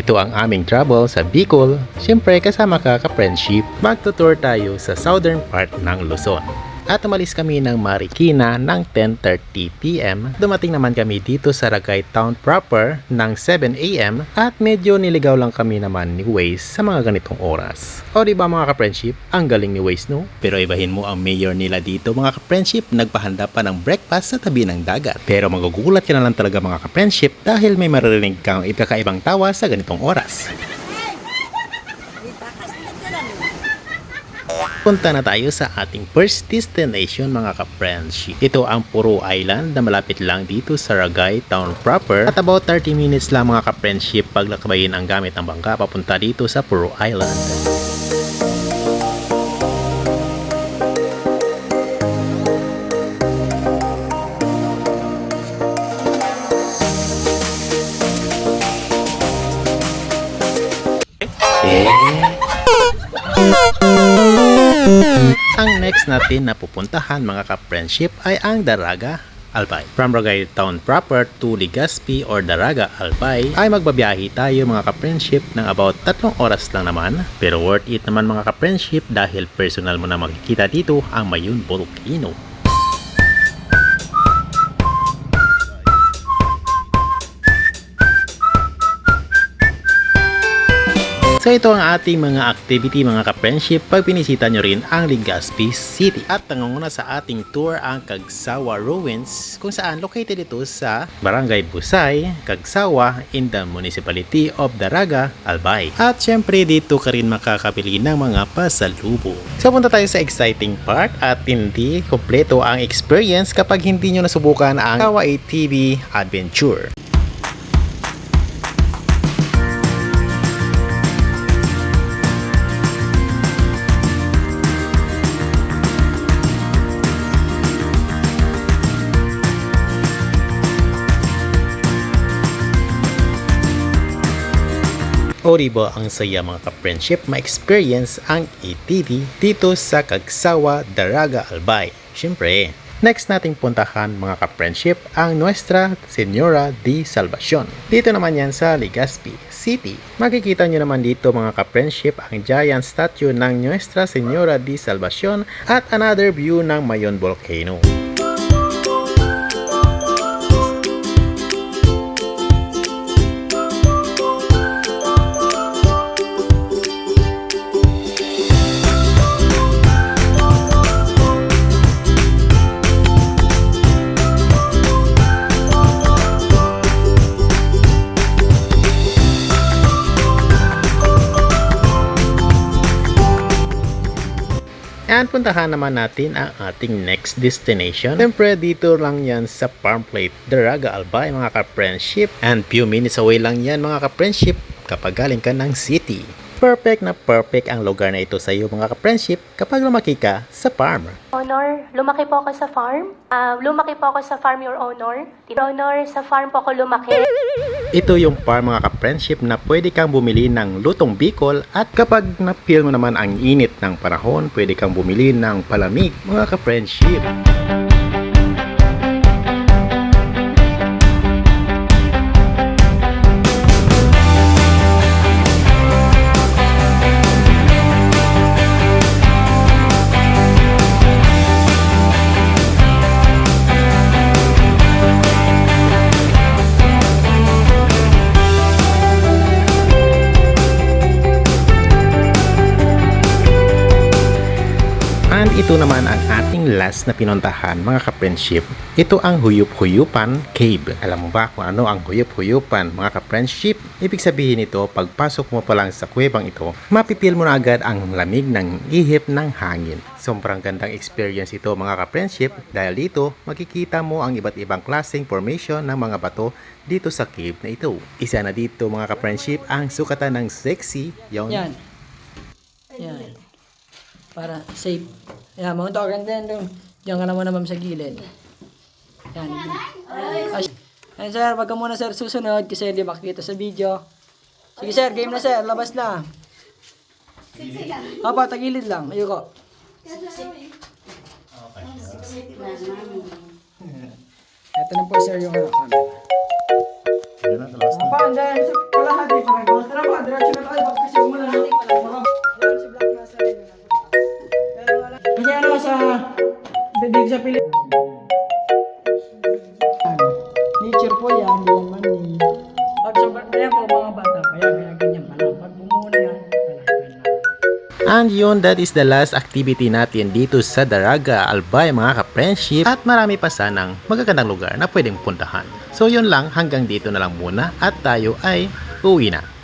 Ito ang aming travel sa Bicol. Siyempre kasama ka ka-friendship. Magtutour tayo sa southern part ng Luzon. At umalis kami ng Marikina ng 10.30pm. Dumating naman kami dito sa Ragay Town proper ng 7am at medyo niligaw lang kami naman ni Waze sa mga ganitong oras. O di ba mga ka-friendship, ang galing ni Waze no? Pero ibahin mo ang mayor nila dito mga ka-friendship, nagpahanda pa ng breakfast sa tabi ng dagat. Pero magugulat ka na lang talaga mga ka-friendship dahil may maririnig kang ikakaibang tawa sa ganitong oras. Punta na tayo sa ating first destination mga ka-friendship. Ito ang Puro Island na malapit lang dito sa Ragay Town proper at about 30 minutes lang mga ka-friendship paglakabayin ang gamit ng bangka papunta dito sa Puro Island. Ang next natin na pupuntahan mga ka-friendship ay ang Daraga Albay. From Ragay Town proper to Legazpi or Daraga Albay ay magbabiyahe tayo mga ka-friendship ng about tatlong oras lang naman. Pero worth it naman mga ka-friendship dahil personal mo na makikita dito ang Mayun Volcano. So ito ang ating mga activity mga ka-friendship pag pinisita nyo rin ang Legazpi City. At nangunguna sa ating tour ang Kagsawa Ruins kung saan located ito sa Barangay Busay, Kagsawa in the Municipality of Daraga, Albay. At syempre dito ka rin makakabili ng mga pasalubong. So punta tayo sa exciting part at hindi kompleto ang experience kapag hindi nyo nasubukan ang Kawa ATV Adventure. O diba ang saya mga ka-friendship ma-experience ang ATV dito sa Kagsawa, Daraga, Albay. Siyempre, next nating puntahan mga ka-friendship ang Nuestra Senora de Salvacion. Dito naman yan sa Legazpi City. Makikita nyo naman dito mga ka-friendship ang giant statue ng Nuestra Senora de Salvacion at another view ng Mayon Volcano. And puntahan naman natin ang ating next destination. Siyempre, dito lang yan sa Farm Plate, Daraga Albay, mga ka-friendship. And few minutes away lang yan, mga ka-friendship, kapag galing ka ng city. Perfect na perfect ang lugar na ito sa iyo, mga ka-friendship, kapag lumaki ka sa farm. Honor, lumaki po ako sa farm. Ah, lumaki po ako sa farm, Your Honor. Your Honor, sa farm po ako lumaki. Ito yung farm mga ka-friendship na pwede kang bumili ng lutong bicol at kapag na-feel mo naman ang init ng panahon, pwede kang bumili ng palamig mga ka-friendship. Ito naman ang ating last na pinuntahan mga ka-friendship. Ito ang Huyup-Huyupan Cave. Alam mo ba kung ano ang Huyup-Huyupan mga ka-friendship? Ibig sabihin nito, pagpasok mo pa lang sa kuwebang ito, mapipil mo na agad ang lamig ng ihip ng hangin. Sobrang gandang experience ito mga ka-friendship dahil dito makikita mo ang iba't ibang klaseng formation ng mga bato dito sa cave na ito. Isa na dito mga ka-friendship ang sukatan ng sexy, yon Yan. Yan. Para safe. Yan, mga token din. Dun. Diyan ka naman naman sa gilid. Yan. Ay, Yan sir, wag ka muna sir susunod kasi hindi makikita sa video. Sige sir, game na sir, labas na. Opo, tagilid lang. Ayoko. Ito na po sir yung ano. camera. Yun ang last Apa, andyan. Sa dito sa Pilipinas. Nature po yan, hindi naman ni. Pag sa kaya po mga bata, kaya kaya ganyan pa lang. Pag bumuna yan. And yun, that is the last activity natin dito sa Daraga, Albay mga ka-friendship. At marami pa sanang magagandang lugar na pwedeng puntahan. So yun lang, hanggang dito na lang muna at tayo ay uwi na.